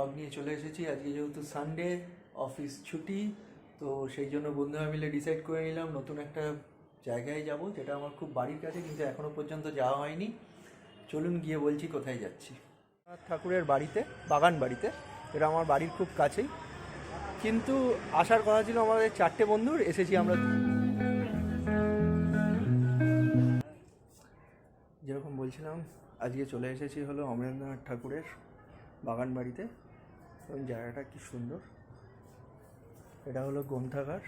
Blog নিয়ে চলে এসেছি। আজকে যেহেতু সানডে অফিস ছুটি, তো সেই জন্য বন্ধুরা মিলে ডিসাইড করে নিলাম নতুন একটা জায়গায় যাব, যেটা আমার খুব বাড়ির কাছে, কিন্তু এখনও পর্যন্ত যাওয়া হয়নি। চলুন গিয়ে বলছি কোথায় যাচ্ছি। ঠাকুরের বাড়িতে, বাগান বাড়িতে এটা আমার বাড়ির খুব কাছেই। কিন্তু আসার কথা ছিল আমাদের চারটে বন্ধুর, এসেছি আমরা যেরকম বলছিলাম, আজকে চলে এসেছি হলো অমরেন্দ্রনাথ ঠাকুরের বাগান বাড়িতে। এবং জায়গাটা কি সুন্দর? এটা হলো গ্রন্থাগার।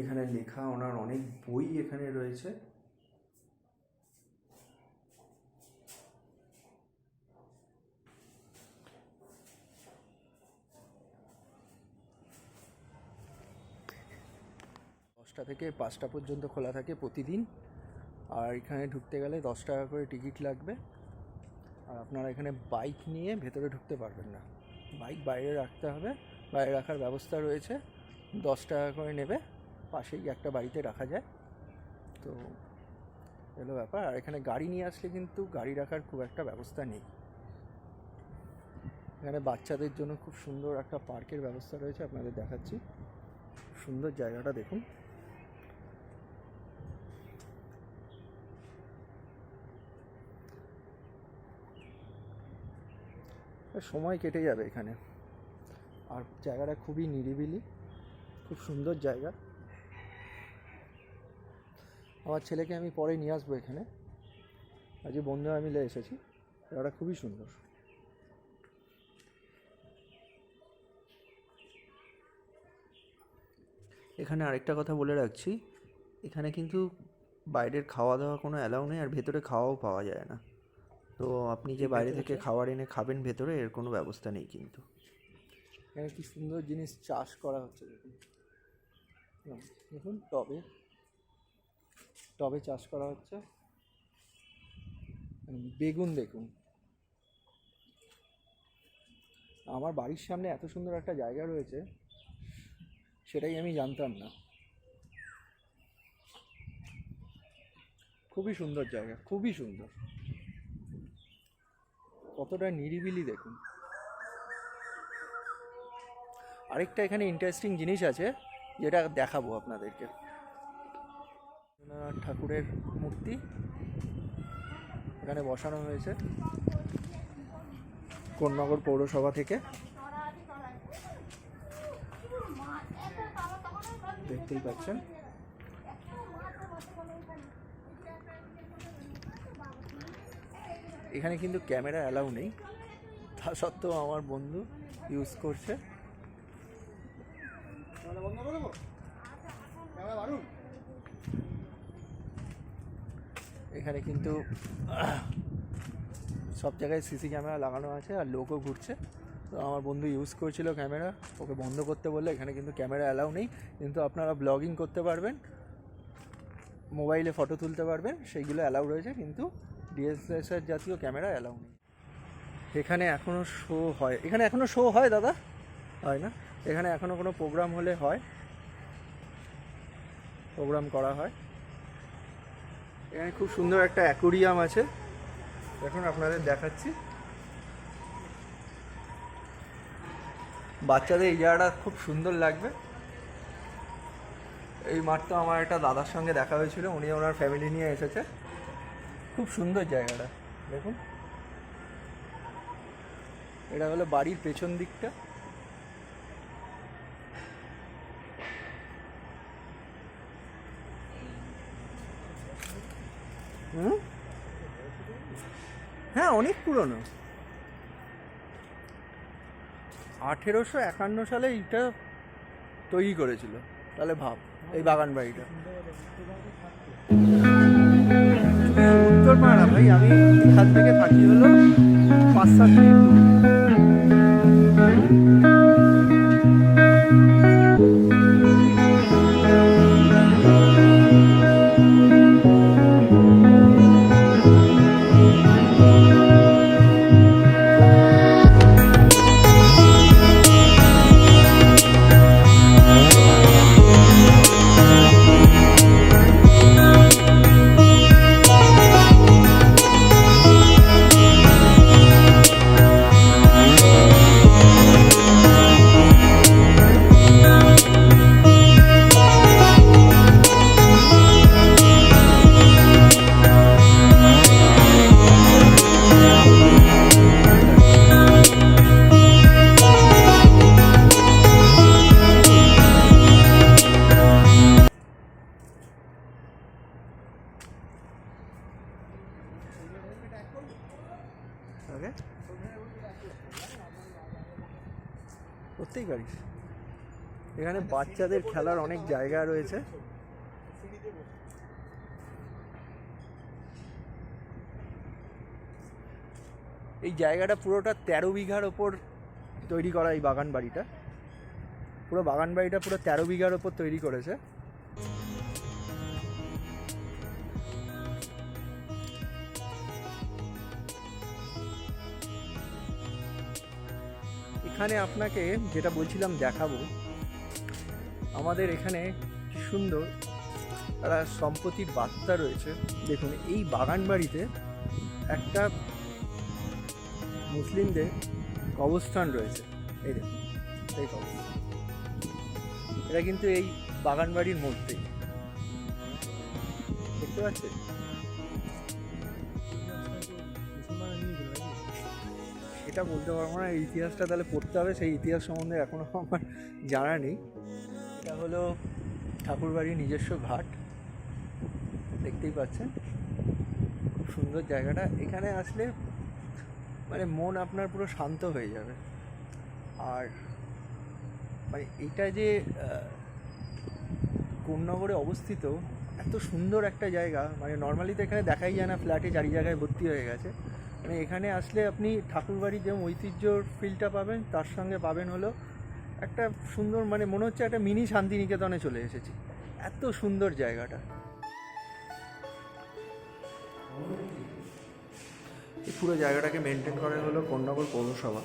এখানে লেখা ওনার অনেক বই এখানে রয়েছে। দশটা থেকে পাঁচটা পর্যন্ত খোলা থাকে প্রতিদিন। আর এখানে ঢুকতে গেলে দশ টাকা করে টিকিট লাগবে। আর আপনারা এখানে বাইক নিয়ে ভেতরে ঢুকতে পারবেন না। বাইক বাইরে রাখতে হবে। বাইরে রাখার ব্যবস্থা রয়েছে। দশ টাকা করে নেবে। পাশেই একটা বাড়িতে রাখা যায়। তো এলো ব্যাপার। আর এখানে গাড়ি নিয়ে আসলে কিন্তু গাড়ি রাখার খুব একটা ব্যবস্থা নেই। এখানে বাচ্চাদের জন্য খুব সুন্দর একটা পার্কের ব্যবস্থা রয়েছে। আপনাদের দেখাচ্ছি। সুন্দর জায়গাটা দেখুন। সময় কেটে যাবে এখানে। আর জায়গাটা খুবই নিরিবিলি, খুব সুন্দর জায়গা। আমার ছেলেকে আমি পরে নিয়ে আসব এখানে। আজকে বন্ধুরা মিলে এসেছি, জায়গাটা খুবই সুন্দর। এখানে আরেকটা কথা বলে রাখছি, এখানে কিন্তু বাইরের খাওয়া দাওয়া কোনো অ্যালাউ নেই, আর ভেতরে খাওয়াও পাওয়া যায় না। তো আপনি যে বাইরে থেকে খাবার এনে খাবেন ভেতরে এর কোনো ব্যবস্থা নেই কিন্তু। এখানে কি সুন্দর জিনিস চাষ করা হচ্ছে দেখুন। হুম, দেখুন টবে। টবে চাষ করা হচ্ছে। বেগুন দেখুন। আমার বাড়ির সামনে এত সুন্দর একটা জায়গা রয়েছে সেটাই আমি জানতাম না। খুবই সুন্দর জায়গা খুবই সুন্দর। কতটা নিরিবিলি দেখুন। আরেকটা এখানে ইন্টারেস্টিং জিনিস আছে, যেটা দেখাবো আপনাদেরকে। ঠাকুরের মূর্তি এখানে বসানো হয়েছে কোন্নগর পৌরসভা থেকে। দেখতেই পাচ্ছেন। এখানে কিন্তু ক্যামেরা অ্যালাউ নেই। তা সত্ত্বেও আমার বন্ধু ইউজ করছে। এখানে কিন্তু সব জায়গায় সিসি ক্যামেরা লাগানো আছে আর লোকও ঘুরছে। তো আমার বন্ধু ইউজ করছিল ক্যামেরা ওকে বন্ধ করতে বললে এখানে কিন্তু ক্যামেরা অ্যালাউ নেই। কিন্তু আপনারা ব্লগিং করতে পারবেন মোবাইলে ফটো তুলতে পারবেন সেইগুলো অ্যালাউ রয়েছে। কিন্তু ডিএসএলআর জাতীয় ক্যামেরা অ্যালাউ নেই। এখানে এখনও শো হয়। এখানে এখনও শো হয়, দাদা? হয় না? এখানে এখনও কোনো প্রোগ্রাম হলে হয়? প্রোগ্রাম করা হয়? এখানে খুব সুন্দর একটা অ্যাকোরিয়াম আছে। এখন আপনাদের দেখাচ্ছি। বাচ্চাদের এই জায়গাটা খুব সুন্দর লাগবে। এই মাঠটা আমার একটা দাদার সঙ্গে দেখা হয়েছিল। উনি ওনার ফ্যামিলি নিয়ে এসেছে। খুব সুন্দর জায়গাটা, দেখুন। এটা হলো বাড়ির পেছন দিকটা। হুম? হ্যাঁ অনেক পুরনো। আঠেরোশো একান্ন সালে এইটা তৈরি করেছিল, তাহলে ভাব, এই বাগান বাড়িটা। পাড়া আমি এখান থেকে থাকি হলো পাঁচ সাত মিনিট। করতেই পারিস এখানে বাচ্চাদের খেলার অনেক জায়গা রয়েছে। এই জায়গাটা পুরোটা তেরো বিঘার ওপর তৈরি করা এই বাগান বাড়িটা। পুরো বাগান বাড়িটা পুরো তেরো বিঘার ওপর তৈরি করেছে। এখানে আপনাকে যেটা বলছিলাম দেখাবো, আমাদের এখানে সুন্দর একটা সম্পত্তির বার্তা রয়েছে। দেখুন, এই বাগান বাড়িতে একটা মুসলিমদের কবরস্থান রয়েছে। এই দেখুন, এই এটা কিন্তু এই বাগান বাড়ির মধ্যেই দেখতে পাচ্ছেন? সেটা বলতে পারব না ইতিহাসটা তাহলে পড়তে হবে, সেই ইতিহাস সম্বন্ধে এখনও আমার জানা নেই। এটা হলো ঠাকুরবাড়ির নিজস্ব ঘাট, দেখতেই পাচ্ছেন। খুব সুন্দর জায়গাটা। এখানে আসলে মানে মন আপনার পুরো শান্ত হয়ে যাবে। আর মানে এটা যে কোন্নগরে অবস্থিত, এত সুন্দর একটা জায়গা মানে নর্মালি তো এখানে দেখাই যায় না ফ্ল্যাটে চারি জায়গায় ভর্তি হয়ে গেছে। মানে এখানে আসলে আপনি ঠাকুরবাড়ির যেমন ঐতিহ্যর ফিলটা পাবেন, তার সঙ্গে পাবেন হলো একটা সুন্দর মানে মনে হচ্ছে একটা মিনি শান্তিনিকেতনে চলে এসেছি। এত সুন্দর জায়গাটা। এই পুরো জায়গাটাকে মেনটেন করে হলো কন্যাগর পৌরসভা।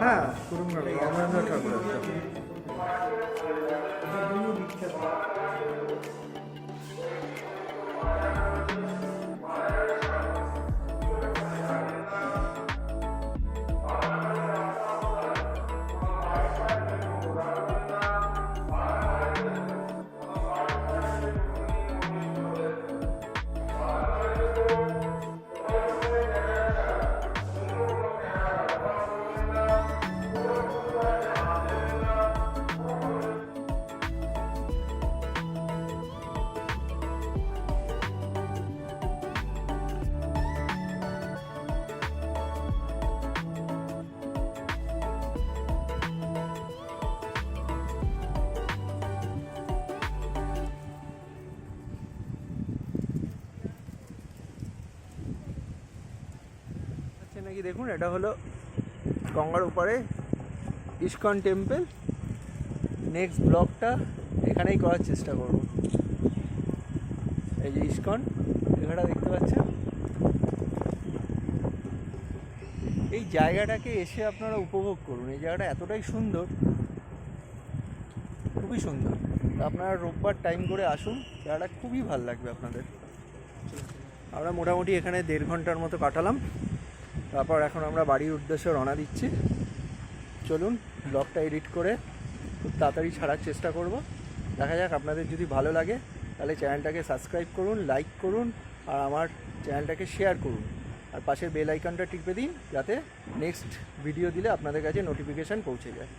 হ্যাঁ কুরুমগ্রামে অমরেন্দ্র ঠাকুর Fire. দেখুন, এটা হলো গঙ্গার উপরে ইস্কন টেম্পল। নেক্সট ব্লগটা এখানেই করার চেষ্টা করব। এই যে ইস্কন জায়গাটা দেখতে পাচ্ছেন? এই জায়গাটাকে এসে আপনারা উপভোগ করুন। এই জায়গাটা এতটাই সুন্দর, খুবই সুন্দর। আপনারা রোববার টাইম করে আসুন, জায়গাটা খুবই ভালো লাগবে আপনাদের। আমরা মোটামুটি এখানে দেড় ঘণ্টার মতো কাটালাম। তারপর এখন আমরা বাড়ির উদ্দেশ্যে রওনা দিচ্ছি। চলুন ব্লগটা এডিট করে খুব তাড়াতাড়ি ছাড়ার চেষ্টা করব। দেখা যাক আপনাদের যদি ভালো লাগে, তাহলে চ্যানেলটাকে সাবস্ক্রাইব করুন লাইক করুন, আর আমার চ্যানেলটাকে শেয়ার করুন। আর পাশের বেল আইকনটা টিপে দিন, যাতে নেক্সট ভিডিও দিলে আপনাদের কাছে নোটিফিকেশান পৌঁছে যায়।